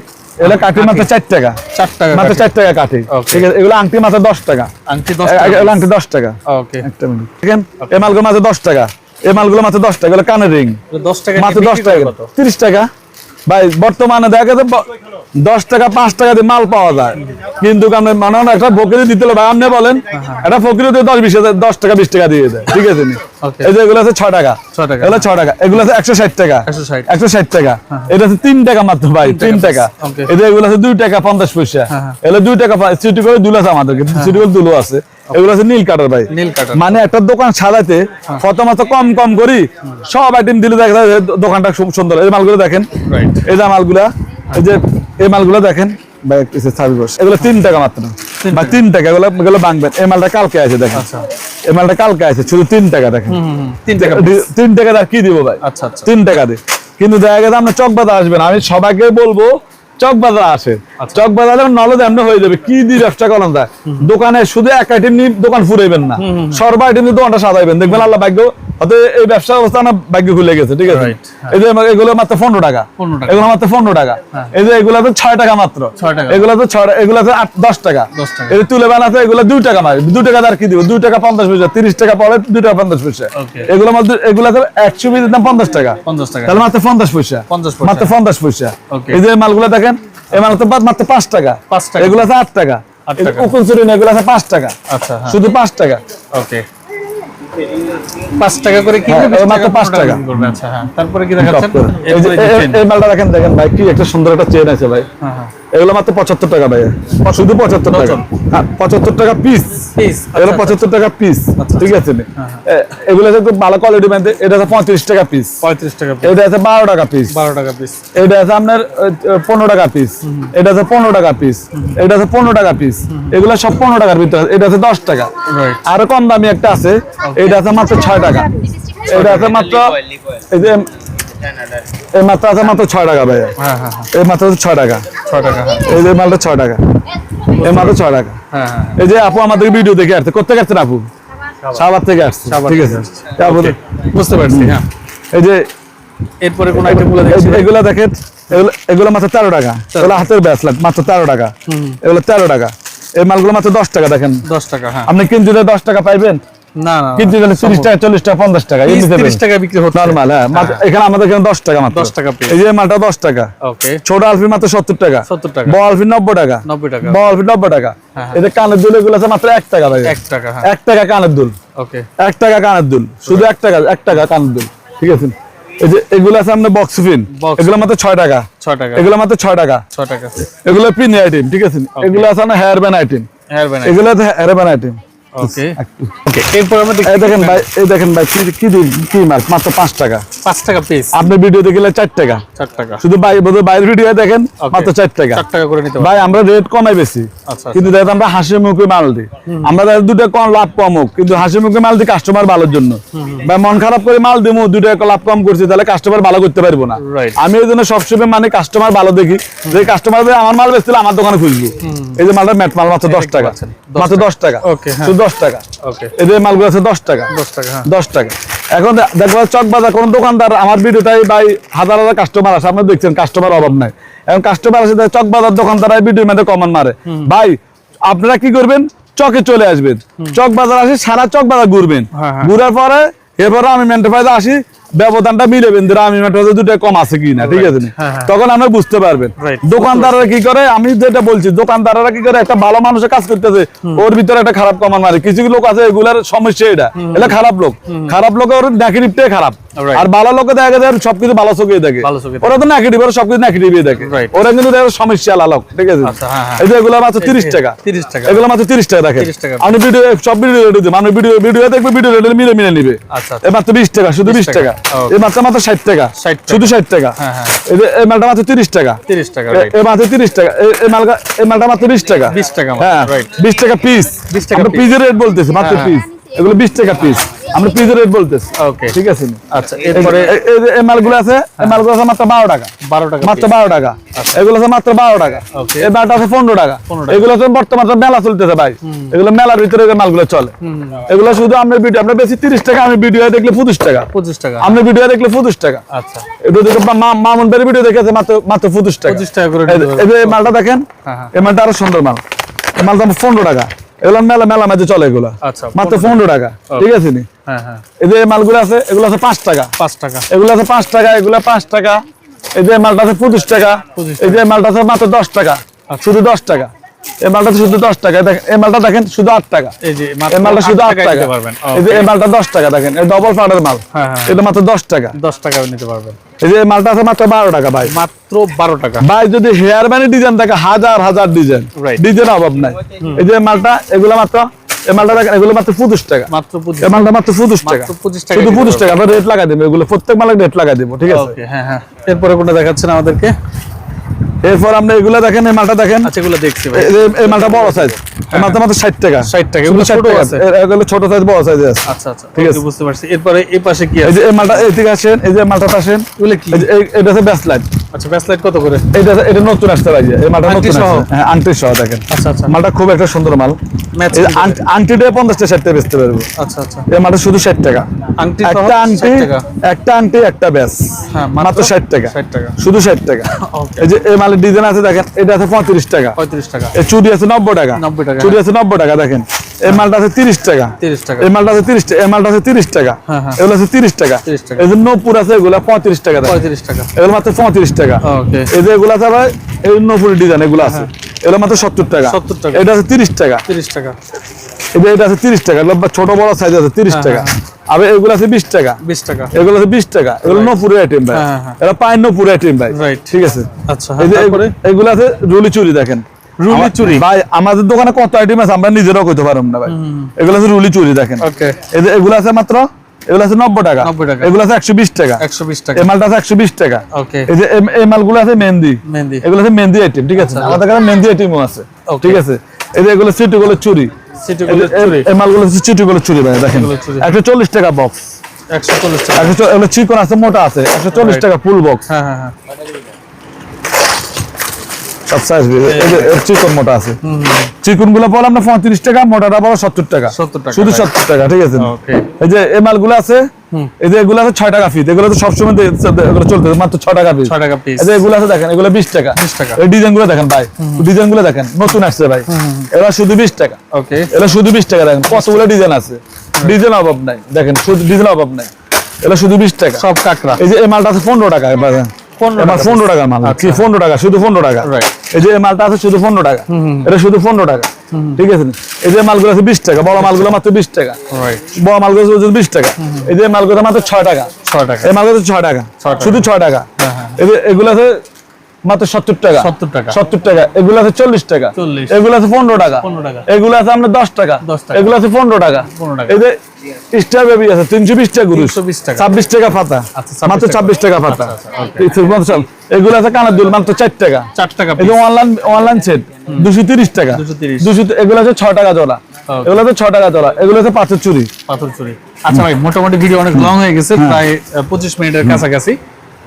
[SPEAKER 1] এগুলো কাঠি মাত্র চার টাকা।
[SPEAKER 2] 4 টাকা
[SPEAKER 1] মাত্র চার টাকা কাঠি। ঠিক আছে এগুলো আংটি মাত্র দশ টাকা।
[SPEAKER 2] আংটি 10
[SPEAKER 1] এগুলো আংটি দশ টাকা।
[SPEAKER 2] ওকে
[SPEAKER 1] একটা মিনিট দেখেন এই মালগুলো মাত্র দশ টাকা। এই মালগুলো মাত্র দশ টাকা। এগুলো কানের রিং
[SPEAKER 2] 10 টাকা
[SPEAKER 1] মাত্র দশ টাকা। তিরিশ টাকা। ভাই বর্তমানে দেখা যাচ্ছে দশ টাকা পাঁচ টাকা দিয়ে মাল পাওয়া যায়। কিন্তু আপনি মনে হয় একটা ফকিরি দিতে ভাই আপনি বলেন একটা ফকিরি দিয়ে দশ বিশ হাজার দশ টাকা বিশ টাকা দিয়ে দেয়। ঠিক আছে. এই যে এগুলো আছে ছয় টাকা।
[SPEAKER 2] ছয় টাকা।
[SPEAKER 1] এগুলো ছয় টাকা। এগুলো আছে একশো ষাট টাকা।
[SPEAKER 2] 160
[SPEAKER 1] একশো ষাট টাকা। এটা আছে তিন টাকা মাত্র ভাই তিন টাকা এই যে এগুলো আছে দুই টাকা পঞ্চাশ পয়সা।
[SPEAKER 2] হ্যাঁ।
[SPEAKER 1] এগুলো দুই টাকা সিটি করে দুল আছে আমাদেরকে সিটি করে দুলো আছে। এগুলো আছে নীল কাটার ভাই। মানে একটা দোকান সাজাতে প্রথমত কম কম করি সব আইটেম দিলে দেখা যায় দোকানটা খুব সুন্দর। এই মালগুলো দেখেন। এই যে মালগুলা এই যে এই মালগুলো দেখেন। ভাই কিছু সার্ভিস এগুলো তিন টাকা মাত্র। বা তিন টাকা এগুলো এগুলো বাংবেন। এই মালটা কালকে আছে দেখেন।
[SPEAKER 2] আচ্ছা।
[SPEAKER 1] এই মালটা কালকে আছে শুধু তিন টাকা দেখেন।
[SPEAKER 2] 3 টাকা
[SPEAKER 1] তিন টাকা আর কি দিব ভাই?
[SPEAKER 2] আচ্ছা আচ্ছা।
[SPEAKER 1] তিন টাকা দিয়ে। কিন্তু দেখা গেছে আপনার চক আসবেন আমি সবাইকে বলব চক বাজার আসে। চক বাজারে নলেজ এমনি হয়ে যাবে কি দিয়ে ব্যবসা করেন যায়। দোকানে শুধু এক আইটেম নিয়ে দোকান ফুরাইবেন না। সর্ব আইটেম নিয়ে দোকানটা সাজাইবেন। দেখবেন আল্লাহ ভাগ্য হয়তো এই ব্যবসা অবস্থা না ভাগ্য খুলে গেছে ঠিক আছে। এই যে এগুলো মাত্র পনেরো টাকা। এগুলো মাত্র পনেরো টাকা। এই যে এগুলো তো ছয় টাকা মাত্র। এগুলো তো ছয় এগুলো তো আট দশ টাকা। এই যে তুলে বানাতে এগুলো দুই টাকা মার দুই টাকা আর কি দিব? দুই টাকা পঞ্চাশ পয়সা। তিরিশ টাকা পরে দুই টাকা পঞ্চাশ পয়সা. এগুলো মধ্যে এগুলো তো একশো পিসের দাম পঞ্চাশ টাকা।
[SPEAKER 2] পঞ্চাশ টাকা।
[SPEAKER 1] তাহলে মাত্র পঞ্চাশ পয়সা। মাত্র পঞ্চাশ পয়সা। এই যে মালগুলো দেখেন এই মাল তো বাদ মাত্র পাঁচ টাকা।
[SPEAKER 2] পাঁচ টাকা।
[SPEAKER 1] এগুলো আছে আট টাকা। উকুন চুরি এগুলো আছে পাঁচ টাকা।
[SPEAKER 2] আচ্ছা হ্যাঁ।
[SPEAKER 1] শুধু পাঁচ টাকা।
[SPEAKER 2] ওকে। পাঁচ টাকা করে
[SPEAKER 1] হ্যাঁ,
[SPEAKER 2] 20
[SPEAKER 1] মাত্র পাঁচ টাকা।
[SPEAKER 2] আচ্ছা হ্যাঁ। তারপরে কি দেখাচ্ছেন?
[SPEAKER 1] এই মালটা দেখেন দেখেন ভাই কি একটা সুন্দর একটা চেন আছে ভাই।
[SPEAKER 2] হ্যাঁ হ্যাঁ।
[SPEAKER 1] এগুলো মাত্র পঁচাত্তর টাকা ভাই শুধু পঁচাত্তর টাকা। হ্যাঁ পঁচাত্তর টাকা পিস এগুলো
[SPEAKER 2] আচ্ছা,
[SPEAKER 1] পঁচাত্তর টাকা পিস
[SPEAKER 2] আচ্ছা,
[SPEAKER 1] ঠিক আছে? এগুলো আছে খুব ভালো কোয়ালিটি ব্যান্ড এটা আছে পঁয়ত্রিশ টাকা পিস
[SPEAKER 2] পঁয়ত্রিশ টাকা
[SPEAKER 1] এটা আছে বারো টাকা পিস
[SPEAKER 2] বারো টাকা পিস
[SPEAKER 1] এটা আছে আপনার পনেরো টাকা পিস এটা আছে পনেরো টাকা পিস এটা আছে পনেরো টাকা পিস এগুলো সব পনেরো টাকার ভিতরে এটা আছে দশ টাকা। আরও কম দামি একটা আছে। এটা আছে মাত্র ছয় টাকা। এটা আছে মাত্র এই যে এই মাত্র আছে মাত্র ছয় টাকা ভাই
[SPEAKER 2] হ্যাঁ হ্যাঁ হ্যাঁ।
[SPEAKER 1] এই মাত্র ছয় টাকা।
[SPEAKER 2] ছয় টাকা হ্যাঁ।
[SPEAKER 1] এই যে মালটা ছয় টাকা। এই মাত্র ছয় টাকা।
[SPEAKER 2] হ্যাঁ হ্যাঁ
[SPEAKER 1] এই যে আপু আমাদের ভিডিও দেখে আসছে। কোথেকে আসছেন আপু? সাবার থেকে আসছে। ঠিক আছে। আপু-
[SPEAKER 2] বুঝতে পারছি হ্যাঁ।
[SPEAKER 1] এই যে
[SPEAKER 2] এরপরে কোন আইটেমগুলো
[SPEAKER 1] এই এগুলা দেখেন এগুলো এগুলো মাত্র তেরো টাকা। এগুলো হাতের ব্যাসলেট মাত্র তেরো টাকা। এগুলো তেরো টাকা। এই মালগুলো মাত্র দশ টাকা দেখেন।
[SPEAKER 2] দশ টাকা হ্যাঁ।
[SPEAKER 1] আপনি কিনতে দশ টাকা পাইবেন?
[SPEAKER 2] না
[SPEAKER 1] কিনতে টাকা চল্লিশ টাকা পঞ্চাশ টাকা
[SPEAKER 2] বিক্রি হচ্ছে।
[SPEAKER 1] নর্মাল হ্যাঁ এখানে আমাদের এখানে দশ টাকা মাত্র।
[SPEAKER 2] 10 টাকা
[SPEAKER 1] এই যে মালটা দশ টাকা।
[SPEAKER 2] ওকে
[SPEAKER 1] ছোট আলফি মাত্র সত্তর টাকা।
[SPEAKER 2] 70 টাকা।
[SPEAKER 1] বড় আলফি টাকা।
[SPEAKER 2] টাকা।
[SPEAKER 1] বড় আলফি নব্বই টাকা।
[SPEAKER 2] হ্যাঁ।
[SPEAKER 1] কানের দুল এগুলো আছে মাত্র এক টাকা ভাই।
[SPEAKER 2] এক টাকা হ্যাঁ।
[SPEAKER 1] এক টাকা কানের দুল।
[SPEAKER 2] ওকে
[SPEAKER 1] এক টাকা কানের দুল। শুধু টাকা টাকা কানের দুল। ঠিক আছে? এই যে এগুলো আছে বক্স এগুলো মাত্র ছয় টাকা।
[SPEAKER 2] ছয় টাকা।
[SPEAKER 1] এগুলো মাত্র টাকা। এগুলো পিন আইটেম ঠিক আছে? এগুলো আছে hair band item
[SPEAKER 2] hair band
[SPEAKER 1] এগুলো hair band item
[SPEAKER 2] okay okay এরপর আমরা দেখি
[SPEAKER 1] দেখেন ভাই এই দেখেন ভাই কি কি কি মাছ মাত্র পাঁচ টাকা।
[SPEAKER 2] পাঁচ টাকা পিস
[SPEAKER 1] আপনি ভিডিও দেখলে চার টাকা।
[SPEAKER 2] চার টাকা।
[SPEAKER 1] শুধু বাই বোধহয় বাইরের ভিডিও দেখেন মাত্র চার টাকা।
[SPEAKER 2] চার টাকা করে নিতে
[SPEAKER 1] ভাই আমরা রেট কমাই বেশি।
[SPEAKER 2] আচ্ছা
[SPEAKER 1] কিন্তু দেখেন আমরা হাসি মুখে মাল দিই। আমরা দেখেন দুটো কম লাভ কম হোক কিন্তু হাসি মুখে মাল দিই কাস্টমার ভালোর জন্য। ভাই মন খারাপ করে মাল দিমু দুটো লাভ কম করছি তাহলে কাস্টমার ভালো করতে পারব না. আমি এই জন্য সবসময় মানে কাস্টমার ভালো দেখি। যে কাস্টমার আমার মাল বেচছিল আমার দোকানে খুঁজবো। এই যে মালটা ম্যাট মাল মাত্র দশ
[SPEAKER 2] দেখতে
[SPEAKER 1] টাকা।
[SPEAKER 2] 10
[SPEAKER 1] মাত্র দশ টাকা।
[SPEAKER 2] হ্যাঁ।
[SPEAKER 1] শুধু দশ টাকা। এদের মালগুলো আছে দশ টাকা।
[SPEAKER 2] দশ টাকা হ্যাঁ।
[SPEAKER 1] দশ টাকা। এখন দেখব চক বাজার কোন দোকানদার আমার ভিডিওটাই ভাই হাজার হাজার কাস্টমার আছে আপনি দেখছেন কাস্টমার অভাব নাই। এখন কাস্টমার আছে চক বাজার দোকানদার ভিডিও মধ্যে কমান মারে। ভাই আপনারা কি করবেন? চকে চলে আসবেন। চক বাজার আসি সারা চক বাজার ঘুরবেন।
[SPEAKER 2] হ্যাঁ, হ্যাঁ।
[SPEAKER 1] ঘুরার পরে এরপরে আমি মেন্টারপ্রাইজে আসি ব্যবধানটা মিলেবেন ধরো আমি মেন্টারপ্রাইজে দুটো কম আছে কি না ঠিক আছে?
[SPEAKER 2] হ্যাঁ, হ্যাঁ।
[SPEAKER 1] তখন আমরা বুঝতে পারবেন. দোকানদাররা কি করে? আমি যেটা বলছি দোকানদাররা কি করে? একটা ভালো মানুষের কাজ করতেছে ওর ভিতরে একটা খারাপ কমান মারে কিছু লোক আছে এগুলার সমস্যা এটা। এটা খারাপ লোক। খারাপ লোক ওর নেগেটিভটাই খারাপ আর ভালো লোকে দেখা যায় সবকিছু ভালো চোখে দেখে। ওরা তো নেগেটিভ ওরা সবকিছু নেগেটিভ দেখে। ওরা কিন্তু দেখে সমস্যা আলা লোক ঠিক আছে?
[SPEAKER 2] আচ্ছা, হ্যাঁ।
[SPEAKER 1] এই যে এগুলো মাত্র তিরিশ টাকা।
[SPEAKER 2] 30 টাকা।
[SPEAKER 1] এগুলো মাত্র তিরিশ টাকা দেখেন।
[SPEAKER 2] 30 টাকা।
[SPEAKER 1] আপনি ভিডিও সব ভিডিও রেডি দিবেন আপনি ভিডিও ভিডিও দেখবে ভিডিও রেডি মিলে মিলে নিবে।
[SPEAKER 2] আচ্ছা,
[SPEAKER 1] এই মাত্র বিশ টাকা শুধু
[SPEAKER 2] 20
[SPEAKER 1] বিশ টাকা. এই মাত্র মাত্র ষাট টাকা।
[SPEAKER 2] 60
[SPEAKER 1] শুধু ষাট টাকা।
[SPEAKER 2] হ্যাঁ, হ্যাঁ।
[SPEAKER 1] এই মালটা মাত্র তিরিশ টাকা।
[SPEAKER 2] তিরিশ টাকা
[SPEAKER 1] এ- এই মাত্র তিরিশ টাকা। এই- মালটা এই মালটা মাত্র বিশ টাকা।
[SPEAKER 2] 20 টাকা
[SPEAKER 1] হ্যাঁ. বিশ টাকা পিস
[SPEAKER 2] 20 টাকা।
[SPEAKER 1] পিসের রেট বলতেছি মাত্র
[SPEAKER 2] হ্যাঁ,
[SPEAKER 1] পিস এগুলো বিশ টাকা পিস আমরা পিসের রেট বলতেছি।
[SPEAKER 2] Okay.
[SPEAKER 1] ঠিক আছে?
[SPEAKER 2] আচ্ছা
[SPEAKER 1] এরপরে এই মালগুলো আছে এই মালগুলো আছে মাত্র বারো টাকা।
[SPEAKER 2] বারো টাকা
[SPEAKER 1] মাত্র
[SPEAKER 2] piece।
[SPEAKER 1] বারো টাকা। এগুলো আছে মাত্র বারো টাকা।
[SPEAKER 2] Okay.
[SPEAKER 1] এই মালটা আছে পনেরো টাকা।
[SPEAKER 2] 15 টাকা।
[SPEAKER 1] এগুলো তো বর্তমানে মেলা চলতেছে ভাই। এগুলো মেলার ভিতরে মালগুলো চলে। এগুলো শুধু আমরা ভিডিও আমরা বেশি তিরিশ টাকা আমি ভিডিও দেখলে পঁচিশ টাকা।
[SPEAKER 2] পঁচিশ টাকা।
[SPEAKER 1] আপনি ভিডিও দেখলে পঁচিশ টাকা।
[SPEAKER 2] আচ্ছা।
[SPEAKER 1] এটা দেখে মা- মামুন ভাইয়ের ভিডিও দেখেছে মাত্র মাত্র পঁচিশ টাকা।
[SPEAKER 2] 25 টাকা করে
[SPEAKER 1] এই মালটা দেখেন
[SPEAKER 2] হ্যাঁ, হ্যাঁ।
[SPEAKER 1] এই মালটা আরও সুন্দর মাল। এই মালটা পনেরো টাকা। এগুলো মেলা মেলা মাঝে চলে এগুলো।
[SPEAKER 2] আচ্ছা,
[SPEAKER 1] মাত্র পনেরো টাকা। ঠিক আছে নি?
[SPEAKER 2] হ্যাঁ হ্যাঁ।
[SPEAKER 1] এই যে মালগুলো আছে এগুলো আছে পাঁচ টাকা।
[SPEAKER 2] পাঁচ টাকা।
[SPEAKER 1] এগুলো আছে পাঁচ টাকা এগুলো পাঁচ টাকা। এই যে মালটা আছে পঁচিশ টাকা।
[SPEAKER 2] 25
[SPEAKER 1] এই যে মালটা আছে মাত্র দশ টাকা। শুধু দশ টাকা। এই মালটা শুধু দশ টাকা দেখেন এই মালটা দেখেন শুধু টাকা।
[SPEAKER 2] এই যে
[SPEAKER 1] এই মালটা শুধু টাকা। এই যে এই মালটা দশ টাকা দেখেন এই ডবল ফাটার মাল। এটা মাত্র দশ টাকা।
[SPEAKER 2] দশ টাকা নিতে পারবেন।
[SPEAKER 1] এই যে মালটা আছে মাত্র বারো টাকা ভাই।
[SPEAKER 2] মাত্র বারো টাকা।
[SPEAKER 1] ভাই যদি হেয়ার ডিজাইন থাকে হাজার হাজার ডিজাইন ডিজাইন অভাব নাই। এই যে মালটা এগুলো মাত্র এই মালটা দেখেন এগুলো মাত্র টাকা।
[SPEAKER 2] মাত্র পঁচিশ।
[SPEAKER 1] এই মালটা মাত্র পঁচিশ টাকা।
[SPEAKER 2] টাকা
[SPEAKER 1] শুধু আমরা রেট লাগাই দেবো এগুলো প্রত্যেক মালের রেট লাগাই দেবো ঠিক আছে?
[SPEAKER 2] ওকে হ্যাঁ হ্যাঁ। এরপরে কোনটা দেখাচ্ছেন আমাদেরকে?
[SPEAKER 1] এরপর আপনি এগুলা দেখেন এই মালটা দেখেন।
[SPEAKER 2] আচ্ছা এগুলো দেখছি ভাই।
[SPEAKER 1] এই- মালটা বড় সাইজ মালটা মাত্র ষাট টাকা।
[SPEAKER 2] 60 টাকা, এগুলো ছোট আছে?
[SPEAKER 1] এগুলো ছোট সাইজ বড় সাইজ আছে।
[SPEAKER 2] আচ্ছা আচ্ছা
[SPEAKER 1] ঠিক
[SPEAKER 2] ঠিক
[SPEAKER 1] আছে।
[SPEAKER 2] আছে বুঝতে পারছি। এরপরে এই পাশে কি
[SPEAKER 1] এই যে এই মালটা এই আসেন এই যে মালটা আসেন।
[SPEAKER 2] এগুলো কি?
[SPEAKER 1] এই যে এই- এটা হচ্ছে ব্যাস
[SPEAKER 2] আচ্ছা ব্যাসলাইট কত করে?
[SPEAKER 1] এটা এটা নতুন আসতে পারে এই মালটা
[SPEAKER 2] আংটি
[SPEAKER 1] নতুন আসছে। হ্যাঁ আংটি সহ দেখেন।
[SPEAKER 2] আচ্ছা আচ্ছা।
[SPEAKER 1] মালটা খুব একটা সুন্দর মাল। এই আংটিটা পঞ্চাশটা ষাট টাকা বেচতে পারব।
[SPEAKER 2] আচ্ছা আচ্ছা।
[SPEAKER 1] এই মালটা শুধু ষাট টাকা।
[SPEAKER 2] আংটি সহ 60 টাকা।
[SPEAKER 1] একটা আংটি একটা ব্যাস।
[SPEAKER 2] হ্যাঁ, মাত্র
[SPEAKER 1] মাত্র ষাট টাকা।
[SPEAKER 2] 60 টাকা।
[SPEAKER 1] শুধু ষাট টাকা. (laughs) এই যে এই মালের ডিজাইন আছে দেখেন এটা আছে পঁয়ত্রিশ টাকা।
[SPEAKER 2] পঁয়ত্রিশ টাকা।
[SPEAKER 1] এই চুড়ি আছে নব্বই টাকা।
[SPEAKER 2] 90 টাকা,
[SPEAKER 1] চুড়ি আছে নব্বই টাকা দেখেন। এই মালটা আছে তিরিশ টাকা।
[SPEAKER 2] 30 টাকা।
[SPEAKER 1] এই মালটা আছে তিরিশ টাকা এই মালটা আছে তিরিশ টাকা।
[SPEAKER 2] হ্যাঁ, হ্যাঁ।
[SPEAKER 1] এগুলো আছে তিরিশ টাকা।
[SPEAKER 2] 30 টাকা।
[SPEAKER 1] এই যে নপুর আছে এগুলো পঁয়ত্রিশ টাকা দেখেন।
[SPEAKER 2] পঁয়ত্রিশ টাকা।
[SPEAKER 1] এগুলো মাত্র পঁয়ত্রিশ টাকা।
[SPEAKER 2] ওকে
[SPEAKER 1] এই যে এগুলো আছে আবার এই নপুরের ডিজাইন এগুলো আছে। এগুলো মাত্র সত্তর টাকা।
[SPEAKER 2] 70 টাকা।
[SPEAKER 1] এটা আছে তিরিশ টাকা।
[SPEAKER 2] তিরিশ টাকা।
[SPEAKER 1] এই যে এটা আছে তিরিশ টাকা এগুলো ছোট বড় সাইজ আছে তিরিশ
[SPEAKER 2] হ্যাঁ,
[SPEAKER 1] টাকা। এগুলো আছে বিশ টাকা।
[SPEAKER 2] বিশ টাকা।
[SPEAKER 1] এগুলো আছে বিশ টাকা। এগুলো নপুরের আইটেম ভাই।
[SPEAKER 2] হ্যাঁ, হ্যাঁ।
[SPEAKER 1] এগুলো পায়ের নপুরের আইটেম ভাই।
[SPEAKER 2] Right.
[SPEAKER 1] ঠিক আছে?
[SPEAKER 2] আচ্ছা
[SPEAKER 1] এই যে
[SPEAKER 2] তারপরে
[SPEAKER 1] এগু- এগুলো আছে রুলি চুরি দেখেন।
[SPEAKER 2] রুলি চুরি?
[SPEAKER 1] ভাই আমাদের দোকানে কত আইটেম আছে আমরা নিজেরাও কইতে পারব না ভাই। এগুলো আছে রুলি চুরি দেখেন। এগুলো আছে মাত্র এগুলো আছে নব্বই টাকা।
[SPEAKER 2] 90
[SPEAKER 1] এগুলো আছে একশো বিশ টাকা।
[SPEAKER 2] একশো বিশ টাকা।
[SPEAKER 1] এই মালটা আছে একশো বিশ টাকা। এই যে এই- মালগুলো আছে মেহেন্দি।
[SPEAKER 2] মেহেন্দি।
[SPEAKER 1] এগুলো আছে মেহেন্দি আইটেম ঠিক আছে? আমাদের কাছে মেহেন্দি আইটেমও আছে। ঠিক আছে? এই যে এগুলো সিটি গুলো চুরি। এই মালগুলো চুরি ভাই দেখেন। একশো চল্লিশ টাকা বক্স
[SPEAKER 2] একশো চল্লিশ টাকা।
[SPEAKER 1] একশো চিকন আছে মোটা আছে। একশো চল্লিশ টাকা ফুল বক্স
[SPEAKER 2] হ্যাঁ হ্যাঁ হ্যাঁ।
[SPEAKER 1] সব সাইজ চিকন মোটা আছে। চিকনগুলো বললাম না পঁয়ত্রিশ টাকা মোটাটা বলো সত্তর টাকা।
[SPEAKER 2] 70 টাকা,
[SPEAKER 1] শুধু সত্তর টাকা ঠিক আছে? এই যে এই মালগুলো আছে এই যে এগুলো আছে ছয় টাকা ফিট এগুলো তো সবসময় এগুলো চলতে মাত্র ছয় টাকা
[SPEAKER 2] ছয় টাকা piece।
[SPEAKER 1] এই এগুলো আছে দেখেন এগুলো বিশ টাকা।
[SPEAKER 2] 20 টাকা।
[SPEAKER 1] এই ডিজাইনগুলো দেখেন ভাই ডিজাইনগুলো দেখেন নতুন আসছে ভাই। এগুলো শুধু বিশ টাকা।
[SPEAKER 2] ওকে।
[SPEAKER 1] এগুলো শুধু বিশ টাকা দেখেন কতগুলো ডিজাইন আছে? ডিজাইন অভাব নাই দেখেন শুধু ডিজাইন অভাব নাই। শুধু বিশ টাকা।
[SPEAKER 2] সব কাকড়া।
[SPEAKER 1] এই যে এই মালটা আছে পনেরো টাকা এবার
[SPEAKER 2] 15
[SPEAKER 1] এবার
[SPEAKER 2] টাকা
[SPEAKER 1] পনেরো টাকা মাল
[SPEAKER 2] আচ্ছা।
[SPEAKER 1] পনেরো টাকা? শুধু পনেরো টাকা. এই যে মালটা আছে শুধু পনেরো টাকা। এটা শুধু পনেরো টাকা। ঠিক আছে? এই যে মালগুলো আছে বিশ টাকা বড় মালগুলো মাত্র বিশ টাকা। বড় মালগুলো আছে বিশ টাকা। এই যে মালগুলো মাত্র ছয় টাকা।
[SPEAKER 2] ছয় টাকা।
[SPEAKER 1] এই মালগুলো ছয় টাকা। শুধু ছয় টাকা।
[SPEAKER 2] হ্যাঁ, হ্যাঁ।
[SPEAKER 1] এই যে এগুলো আছে মাত্র সত্তর টাকা।
[SPEAKER 2] 70 টাকা।
[SPEAKER 1] সত্তর টাকা। এগুলো আছে চল্লিশ টাকা।
[SPEAKER 2] 40
[SPEAKER 1] এগুলো আছে পনেরো টাকা।
[SPEAKER 2] 15
[SPEAKER 1] এগুলো আছে আপনার দশ টাকা।
[SPEAKER 2] 10
[SPEAKER 1] এগুলো আছে পনেরো টাকা।
[SPEAKER 2] 15 টাকা।
[SPEAKER 1] এই যে স্টার বেবি আছে তিনশো বিশ টাকা গুরুষ
[SPEAKER 2] 320 টাকা।
[SPEAKER 1] ছাব্বিশ টাকা পাতা
[SPEAKER 2] আচ্ছা, 26
[SPEAKER 1] মাত্র ছাব্বিশ টাকা পাতা
[SPEAKER 2] আচ্ছা, আচ্ছা।
[SPEAKER 1] এগুলো আছে কানের দুল মাত্র চার টাকা।
[SPEAKER 2] চার টাকা
[SPEAKER 1] অনলাইন অনলাইন সেট দুশো তিরিশ টাকা।
[SPEAKER 2] 230
[SPEAKER 1] দুশো এগুলো আছে ছয় টাকা জোড়া। এগুলো ছয় টাকা জোড়া। এগুলো পাঁচের চুরি।
[SPEAKER 2] পাথর চুরি। আচ্ছা ভাই মোটামুটি ভিডিও অনেক লং হয়ে গেছে। প্রায় পঁচিশ মিনিটের কাছাকাছি।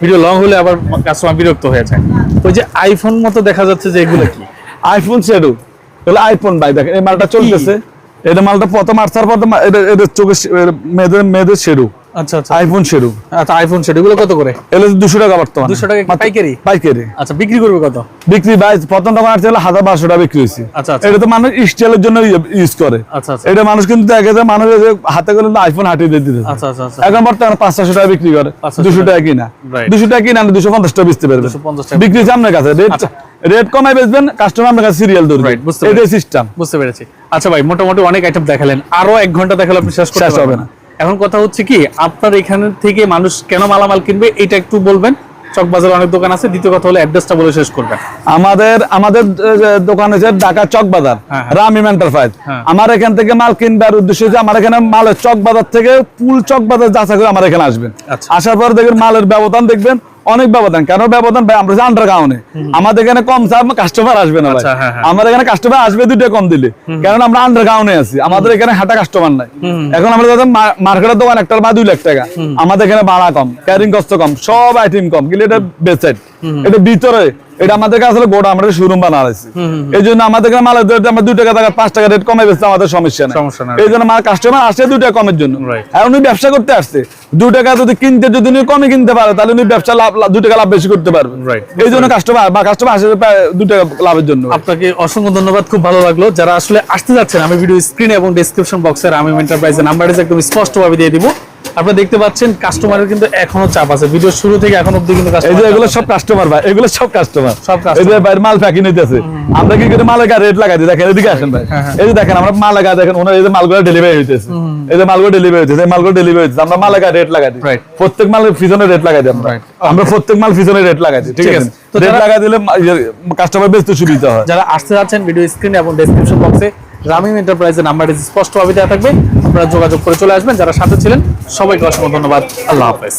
[SPEAKER 2] ভিডিও লং হলে আবার কাস্টমার বিরক্ত হয়ে যায়। ওই যে আইফোন মতো দেখা যাচ্ছে যে এগুলো কি?
[SPEAKER 1] আইফোন শেডু এগুলো আইফোন ভাই দেখেন এই মালটা চলতেছে। এটা মালটা প্রথম আসার পর তো এটা শে- এর মেয়েদের মেয়েদের শেডু
[SPEAKER 2] আচ্ছা আচ্ছা।
[SPEAKER 1] আইফোন শেডু
[SPEAKER 2] আচ্ছা আইফোন এগুলো কত করে?
[SPEAKER 1] এগুলো টাকা বর্তমান।
[SPEAKER 2] 200 টাকা পাইকারি?
[SPEAKER 1] পাইকারি।
[SPEAKER 2] আচ্ছা বিক্রি করবে কত?
[SPEAKER 1] বিক্রি ভাই প্রথম দোকান আসছে হাজার টাকা বিক্রি হয়েছে।
[SPEAKER 2] আচ্ছা।
[SPEAKER 1] এটা তো মানুষ স্টাইলের জন্য ইউজ করে।
[SPEAKER 2] আচ্ছা আচ্ছা।
[SPEAKER 1] এটা মানুষ কিন্তু দেখে যে মানুষ হাতে করে আইফোন হাঁটিয়ে দিয়ে দিতেছে।
[SPEAKER 2] আচ্ছা আচ্ছা আচ্ছা।
[SPEAKER 1] এখন বর্তমানে পাঁচশো টাকা বিক্রি করে।
[SPEAKER 2] 500
[SPEAKER 1] দুশো টাকা। কিনা।
[SPEAKER 2] Right.
[SPEAKER 1] দুশো টাকা কিনা দুশো পঞ্চাশ টাকা বেচতে পারবে
[SPEAKER 2] 250 টাকা।
[SPEAKER 1] বিক্রি আপনার কাছে। রেট। রেট কমায় বেচবেন কাস্টমার আপনার কাছে সিরিয়াল ধরবে। সিস্টেম
[SPEAKER 2] বুঝতে পেরেছি। আচ্ছা ভাই মোটামুটি অনেক আইটেম দেখালেন। আরও এক ঘণ্টা দেখালে আপনি শেষ করতে
[SPEAKER 1] হবে
[SPEAKER 2] পারবেন। না। এখন কথা হচ্ছে কি আপনার এখান থেকে মানুষ কেন মালামাল কিনবে এটা একটু বলবেন চকবাজারে অনেক দোকান আছে দ্বিতীয় কথা হলো অ্যাড্রেসটা বলে শেষ করবেন
[SPEAKER 1] আমাদের আমাদের দোকান হচ্ছে ঢাকা চক বাজার
[SPEAKER 2] হ্যাঁ, হ্যাঁ।
[SPEAKER 1] রামি এন্টারপ্রাইজ
[SPEAKER 2] হ্যাঁ।
[SPEAKER 1] আমার এখান থেকে মাল কিনবার উদ্দেশ্য হচ্ছে আমার এখানে মালের চক বাজার থেকে পুল চক বাজার যাচা করে আমার এখানে আসবেন
[SPEAKER 2] আচ্ছা।
[SPEAKER 1] আসার পর দেখবেন মালের ব্যবধান দেখবেন অনেক ব্যবধান। কেন ব্যবধান? ভাই আমরা আন্ডার গাউনে আমাদের এখানে কম চাপ কাস্টমার আসবে না ভাই।
[SPEAKER 2] আচ্ছা, হ্যাঁ, হ্যাঁ।
[SPEAKER 1] আমার এখানে কাস্টমার আসবে দুইটা কম দিলে। কারণ আমরা আন্ডার গাউনে আছি। আমাদের এখানে হাঁটা কাস্টমার নাই। এখন আমরা যখন মার্কেটের দোকান একটা বা দুই লাখ টাকা। আমাদের এখানে ভাড়া কম ক্যারিং কস্ট কম সব আইটেম কম। কিন্তু এটা বেসাইড এটা ভিতরে এটা আমাদের কাছে আসলে গোটা আমরা শোরুম বানাইছি এই জন্য আমাদের রেট আমরা দুই টাকা টাকা পাঁচ টাকা রেট কমে বেচতে আমাদের সমস্যা নেই। এই জন্য আমার কাস্টমার আসে দুই টাকা কমের জন্য। আর উনি ব্যবসা করতে আসছে। দু টাকা যদি কিনতে যদি উনি কমে কিনতে পারে তাহলে উনি ব্যবসা লাভ লাভ- দু টাকা লাভ বেশি করতে পারবে. এই জন্য কাস্টমার বা কাস্টমার আসে দু টাকা লাভের জন্য।
[SPEAKER 2] আপনাকে অসংখ্য ধন্যবাদ খুব ভালো লাগল। যারা আসলে আসতে যাচ্ছেন আমি ভিডিও স্ক্রিনে এবং ডেসক্রিপশন বক্সের আমি এন্টারপ্রাইজের নাম্বারটা একদম স্পষ্টভাবে দিয়ে দিব। আপনারা দেখতে পাচ্ছেন কাস্টমারের কিন্তু এখনও চাপ আছে। ভিডিও শুরু থেকে এখন অব্দি কিন্তু
[SPEAKER 1] এই যে এগুলো সব কাস্টমার ভাই এগুলো সব কাস্টমার
[SPEAKER 2] সব।
[SPEAKER 1] এই যে বাইরে মাল প্যাকিং নিতেছে আমরা কি করে মালের রেট লাগাই দিই দেখেন এদিকে আসেন ভাই।
[SPEAKER 2] হ্যাঁ,
[SPEAKER 1] এই যে দেখেন আমরা মাল লাগা দেখেন ওনার এই যে মালগুলো ডেলিভারি হইতেছে। এই যে মালগুলো ডেলিভারি হইতেছে এই মালগুলো ডেলিভারি হইতেছে। আমরা মাল লাগা রেট লাগাই দিই. প্রত্যেক মালের পিছনে রেট লাগাই দিই আমরা. আমরা প্রত্যেক মাল পিছনে রেট লাগাই দিই ঠিক আছে।
[SPEAKER 2] তো
[SPEAKER 1] রেট লাগাই দিলে কাস্টমার বেচতে সুবিধা হয়।
[SPEAKER 2] যারা আসতে যাচ্ছেন ভিডিও স্ক্রিনে এবং ডেসক্রিপশন বক্সে রামিম এন্টারপ্রাইজের নাম্বারটি স্পষ্টভাবে দেওয়া থাকবে। আপনারা যোগাযোগ করে চলে আসবেন। যারা সাথে ছিলেন, সবাইকে অসংখ্য ধন্যবাদ। আল্লাহ হাফেজ।